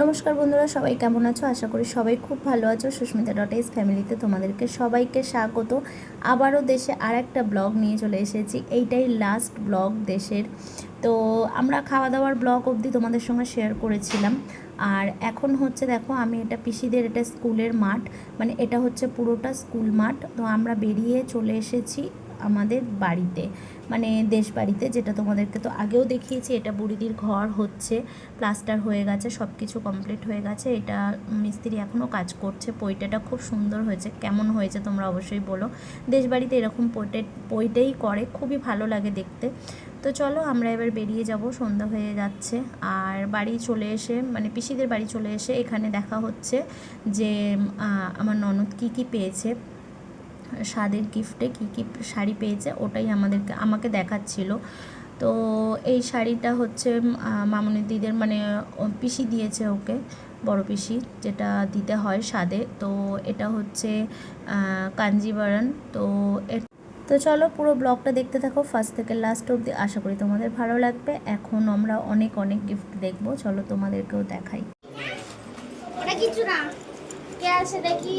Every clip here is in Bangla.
নমস্কার বন্ধুরা, সবাই কেমন আছো? আশা করি সবাই খুব ভালো আছো। সুস্মিতা ডট এস ফ্যামিলিতে তোমাদেরকে সবাইকে স্বাগত। আবারও দেশে আর একটা ব্লগ নিয়ে চলে এসেছি। এইটাই লাস্ট ব্লগ দেশের। তো আমরা খাওয়া দাওয়ার ব্লগ অবধি তোমাদের সঙ্গে শেয়ার করেছিলাম। আর এখন হচ্ছে দেখো, আমি এটা পিসিদের এটা স্কুলের মাঠ। মানে এটা হচ্ছে পুরোটা স্কুল মাঠ। তো আমরা বেরিয়ে চলে এসেছি আমাদের বাড়িতে মানে দেশ বাড়িতে যেটা তোমাদেরকে তো আগেও দেখিয়েছি, এটা বুড়িদির ঘর হচ্ছে, প্লাস্টার হয়ে গেছে সব কিছু কমপ্লিট হয়ে গেছে, এটা মিস্ত্রি এখনও কাজ করছে পৈটাটা খুব সুন্দর হয়েছে, কেমন হয়েছে তোমরা অবশ্যই বলো। দেশ বাড়িতে এরকম পৈটে পৈটেই করে, খুবই ভালো লাগে দেখতে। তো চলো আমরা এবার বেরিয়ে যাব, সন্ধ্যা হয়ে যাচ্ছে, আর বাড়ি চলে এসে মানে পিসিদের বাড়ি চলে এসে এখানে দেখা হচ্ছে যে আমার ননদ কী কী পেয়েছে। স্বাদের গিফটে কী কী শাড়ি পেয়েছে ওটাই আমাদেরকে আমাকে দেখাচ্ছিল। তো এই শাড়িটা হচ্ছে মামনি দিদের মানে পিসি দিয়েছে ওকে বড় পিসি যেটা দিতে হয় স্বাদে। তো এটা হচ্ছে আহ, কাঞ্জিবারান তো তো চলো পুরো ব্লগটা দেখতে থাকো ফার্স্ট থেকে লাস্ট অবধি। আশা করি তোমাদের ভালো লাগবে। এখন আমরা অনেক অনেক গিফট দেখব। চলো তোমাদেরকেও দেখাই। ওটা কিছু না। কে আছে দেখি?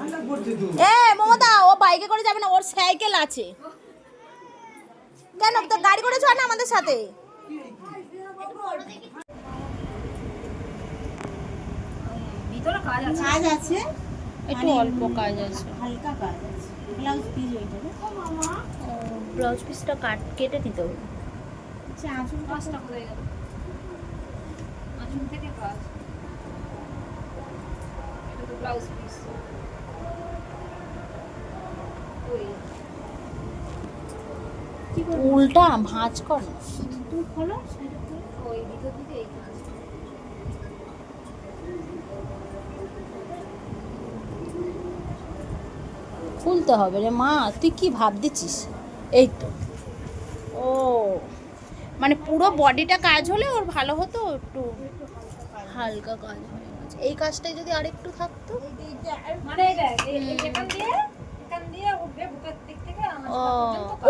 এ মমতা ও বাইকে করে যাবে না ওর সাইকেল আছে। কেন তো গাড়ি করে চল না আমাদের সাথে? কাজ আছে। একটু অল্প কাজ আছে। হালকা কাজ আছে। ব্লাউজ পিস ওইটা ব্লাউজ পিসটা কাট কেটে নিতে হবে। আচ্ছা আঁচল কাজটা কোথায় গেল। আঁচল থেকে কাজ। এটা তো ব্লাউজ পিস উল্টা ভাঁজ কর খুলতে হবে রে মা তুই কি ভাব দিচ্ছিস এই তো ও মানে পুরো বডিটা কাজ হলে ওর ভালো হতো একটু হালকা কাজ হয়ে গেছে এই কাজটাই যদি আরেকটু থাকতো মানে ও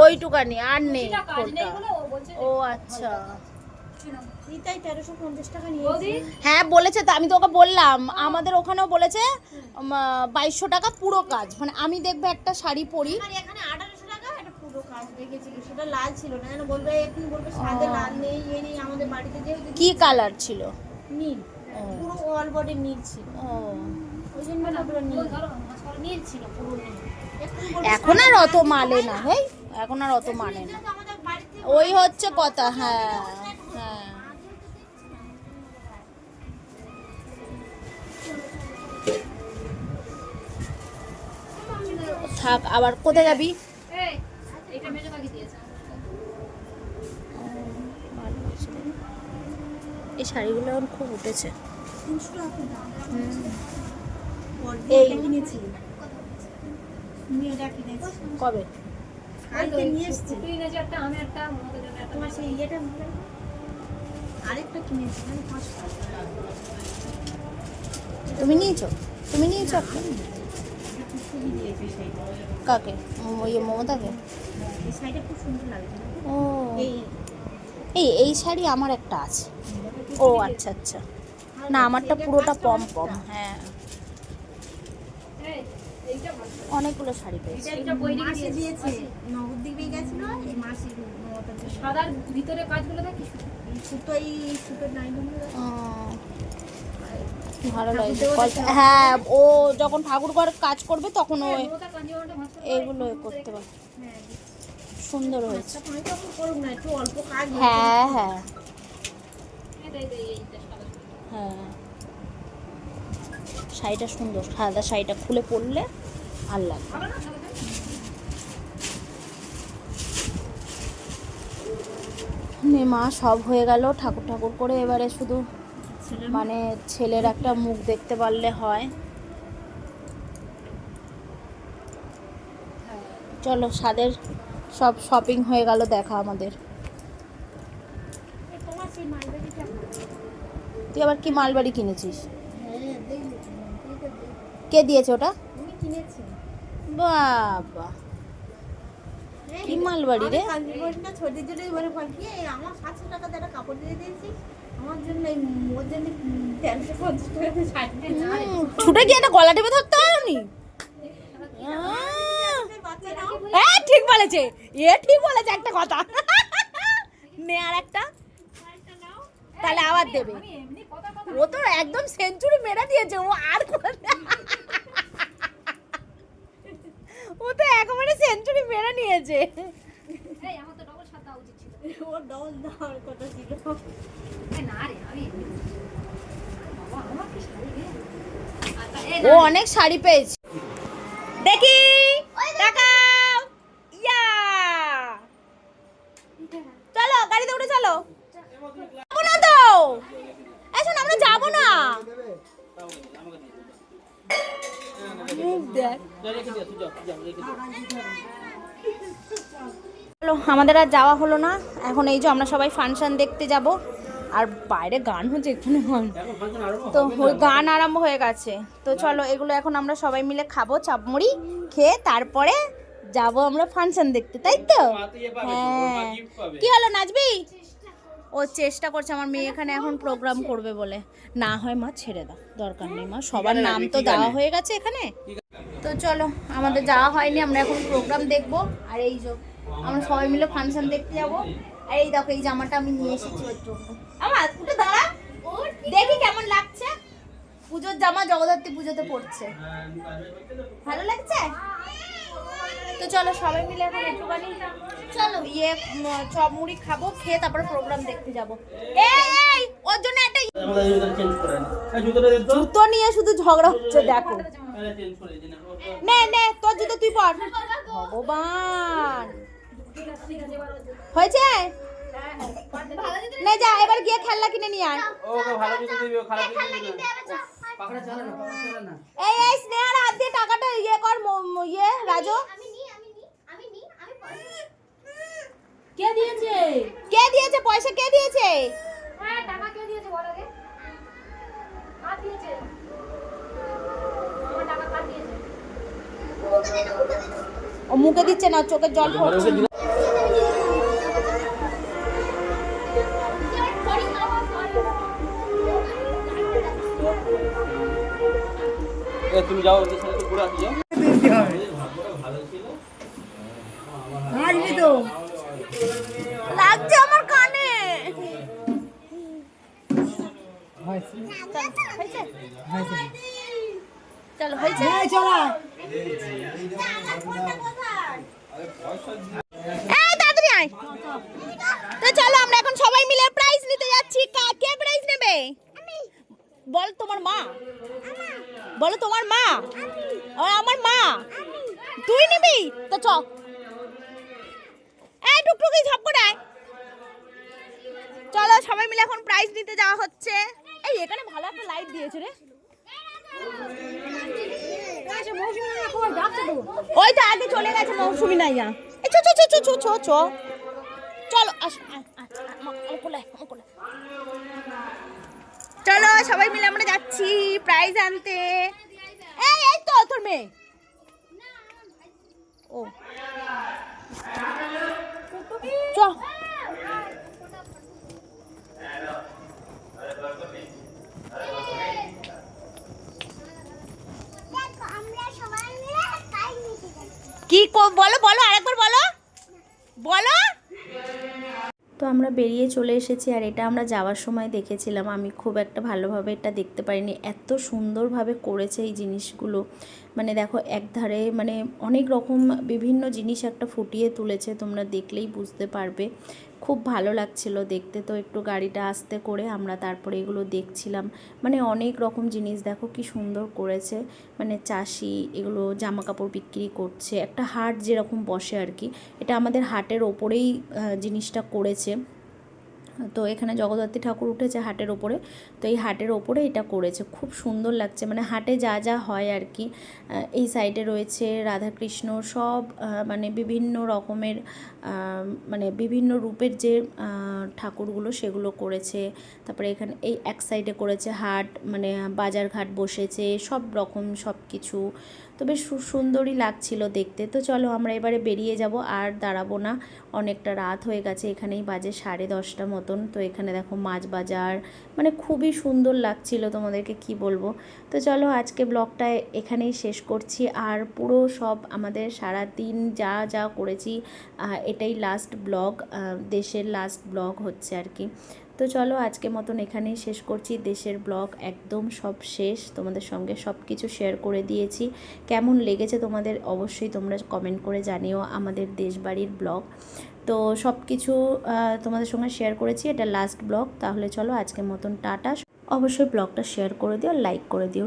ওইটুকানি আর নেই ও আচ্ছা। হ্যাঁ বলেছে তো আমি তোকে বললাম। আমাদের ওখানেও বলেছে বাইশশো টাকা পুরো কাজ। মানে আমি দেখবে একটা শাড়ি পরি। আর এখানে আঠারোশো টাকা একটা পুরো কাজ দেখেছিল সেটা লাল ছিল না। যেন বলবে তুমি বলবে সাদে লাল নেই এ নেই আমাদের বাড়িতে যেহেতু কি কালার ছিল? নীল। ও। পুরো অল বডি নীল ছিল। ও। ওই জন্য না পুরো নীল। ওই ধরো মাঝখানে নীল ছিল পুরো নীল। এখন আর অত মানে না হেই এখন আর অত মানে না। ওই হচ্ছে কথা হ্যাঁ হ্যাঁ। থাক আবার কোথায় যাবি? এই শাড়িগুলো এখন খুব উঠেছে। এই। কিনেছি। কবে? কালকে নিয়ে এসছে। তুই এনেছি একটা আমি একটা মমতার জন্য একটা। তোমার সেই ইয়েটা আরেকটা কিনেছি মানে পাঁচ তুমি নিয়েছো? তুমি নিয়েছো কাকে? ম- ওই মমতাকে? এই শাড়িটা খুব সুন্দর লাগছে ও। এই। এই এই শাড়ি আমার একটা আছে। ও আচ্ছা আচ্ছা। না আমারটা পুরোটা পম পম হ্যাঁ। অনেকগুলো শাড়ি পেয়েছি। দিয়েছে দিয়েছে নবদ্বীপ দিয়ে গেছিল এই মাসে সাদার ভিতরে কাজগুলো দেখিস এই সুতো এই সুতোর নাইনগুলো ভালো কল- হ্যাঁ ও যখন ঠাকুর ঘর কাজ করবে তখন ও ভাঁজ করে এগুলো করতে পারে হ্যাঁ সুন্দর হয়েছে। হ্যাঁ হ্যাঁ। সাদা হ্যাঁ। শাড়িটা সুন্দর সাদা শাড়িটা খুলে পরলে লাগবে না? নে মা সব হয়ে গেল ঠাকুর ঠাকুর করে এবারে শুধু মানে ছেলের একটা মুখ দেখতে পারলে হয়। চলো স্বাদের সব শপিং হয়ে গেল দেখা আমাদের। তুই আবার কি মালবাড়ি কিনেছিস? হ্যাঁ কে দিয়েছে ওটা? কিনেছি। বাবা। কি মালবাড়ি রে? কাঞ্জিবরটা আমার সাতশো টাকা একটা কাপড় দিয়ে দিয়েছি। আমার জন্য এই ওর জন্য তেরোশো পঞ্চাশ টাকা শাড়ি ছুটে গিয়ে একটা গলা টিপে ধরতে পারোনি? হ্যাঁ ঠিক বলেছে এ ঠিক বলেছে একটা কথা। নে আর একটা। তাহলে আবার দেবে। ও তো একদম সেঞ্চুরি মেরে দিয়েছে ও আর করে ও তো একেবারে সেঞ্চুরি মেরে নিয়েছে। এই আমার তো ডবল সাত উচিত ছিল। ওর ডবল দেওয়ার কথা ছিল। না রে আমি এমনি বাবা আমার কি শাড়ি রে? আচ্ছা, ও অনেক শাড়ি পেয়েছে। দেখি তাকাও। ইয়া। চলো গাড়িতে উঠে চলো। যাব না তো। এই শোন আমরা যাব না। মুখ দেখ। চলো আমাদের আর যাওয়া হলো না। এখন এই যে আমরা সবাই ফাংশন দেখতে যাব। আর বাইরে গান হচ্ছে এখানে গান তো গান আরম্ভ হয়ে গেছে। তো চলো এগুলো এখন আমরা সবাই মিলে খাব চাপমুড়ি খেয়ে তারপরে যাব আমরা ফাংশন দেখতে তাই তো? হ্যাঁ। কি হলো নাচবি? ও চেষ্টা করছে আমার মেয়ে এখানে এখন প্রোগ্রাম করবে বলে। না হয় মা ছেড়ে দাও দরকার নেই মা সবার নাম তো দেওয়া হয়ে গেছে এখানে। তো চলো আমাদের যাওয়া হয়নি আমরা এখন প্রোগ্রাম দেখব। আর এই যে আমরা সবাই মিলে ফাংশন দেখতে যাব। আর এই দেখো এই জামাটা আমি নিয়ে এসেছি ওর জন্য। আমার উঠে দাঁড়া। দেখি কেমন লাগছে। পুজোর জামা জগদ্ধাত্রী পুজোতে পড়ছে। ভালো লাগছে? তো চলো সবাই মিলে এখন একটুখানি ইয়ে চপ মুড়ি খাব খেয়ে তারপরে প্রোগ্রাম দেখতে যাব। এই এই ওর জন্য একটা জুতো নিয়ে শুধু ঝগড়া হচ্ছে দেখো। নে নে। তোর জুতো তুই পর। ভগবান। হয়েছে? নে যা এবার গিয়ে খেলনা কিনে নিয়ে আয়। এই এই স্নেহার হাত দিয়ে টাকাটা ইয়ে কর ম- ম- ইয়ে রাজু আমি নি আমি নি আমি নি আমি পরে কে দিয়েছে কে দিয়েছে পয়সা কে দিয়েছে? হ্যাঁ টাকা কে দিয়েছে বলো কার আমার টাকা কার। ও মুখে দিচ্ছে না চোখের জল পড়ছে তুমি যাও ওদের সাথে ঘুরে আসি যাও। লাগছে আমার কানে চলো হয়েছে। এই তো চলো আমরা এখন সবাই মিলে প্রাইজ নিতে যাচ্ছি। কে প্রাইজ নেবে? বল তোমার মা। বলো তোমার মা। আমার মা। তুই নিবি? তো চ। এই টুকটুকি ঝপ করে চলো সবাই মিলে এখন প্রাইজ নিতে যাওয়া হচ্ছে। এই এখানে ভালো একটা লাইট দিয়েছে রে। ওই তো আগে চলে গেছে মৌসুমি নাইয়া। এই চো চো চো চো চো চো। চলো। চলো সবাই মিলে আমরা যাচ্ছি প্রাইজ আনতে। এই এই তো তোর মেয়ে। ও। চ দেখো আমরা সবাই মিলে কাজ নিতে যাচ্ছি কি কো- বলো বলো আরেকবার বলো বলো তো আমরা বেরিয়ে চলে এসেছি আর এটা আমরা যাওয়ার সময় দেখেছিলাম। আমি খুব একটা ভালোভাবে এটা দেখতে পারিনি। এত সুন্দরভাবে করেছে এই জিনিসগুলো। মানে দেখো, একধারে মানে অনেক রকম বিভিন্ন জিনিস একটা ফুটিয়ে তুলেছে, তোমরা দেখলেই বুঝতে পারবে। খুব ভালো লাগছিল দেখতে। তো একটু গাড়িটা আস্তে করে আমরা তারপরে এগুলো দেখছিলাম। মানে অনেক রকম জিনিস, দেখো কি সুন্দর করেছে। মানে চাষি এগুলো জামা কাপড় বিক্রি করছে। একটা হাট যেরকম বসে আর কি। এটা আমাদের হাটের ওপরেই জিনিসটা করেছে। তো এখানে জগদ্ধাত্রী ঠাকুর উঠেছে হাটের ওপরে। তো এই হাটের ওপরে এটা করেছে। খুব সুন্দর লাগছে। মানে হাটে যা যা হয় আর কি। এই সাইডে রয়েছে রাধাকৃষ্ণ সব মানে বিভিন্ন রকমের মানে বিভিন্ন রূপের যে ঠাকুরগুলো সেগুলো করেছে। তারপরে এখানে এই এক সাইডে করেছে হাট মানে বাজার ঘাট বসেছে, সব রকম সব কিছু তো বেশ সুন্দরই লাগছিল দেখতে। তো চলো আমরা এবারে বেরিয়ে যাব। আর দাঁড়াবো না। অনেকটা রাত হয়ে গেছে। এখানেই বাজে সাড়ে দশটা মতন। তো এখানে দেখো মাছ বাজার। মানে খুবই সুন্দর লাগছিল তোমাদেরকে কি বলব। তো চলো আজকে ব্লগটা এখানেই শেষ করছি। আর পুরো সব আমাদের সারা দিন যা যা করেছি এটাই লাস্ট ব্লগ দেশের লাস্ট ব্লগ হচ্ছে আর কি। তো চলো আজকে মতন এখানেই শেষ করছি। দেশের ব্লগ একদম সব শেষ। তোমাদের সঙ্গে সব কিছু শেয়ার করে দিয়েছি। কেমন লেগেছে তোমাদের অবশ্যই তোমরা কমেন্ট করে জানিও আমাদের দেশবাড়ির ব্লগ। তো সব কিছু তোমাদের সঙ্গে শেয়ার করেছি। এটা লাস্ট ব্লগ। তাহলে চলো আজকে মতন টাটা। অবশ্যই ব্লগটা শেয়ার করে দিও লাইক করে দিও।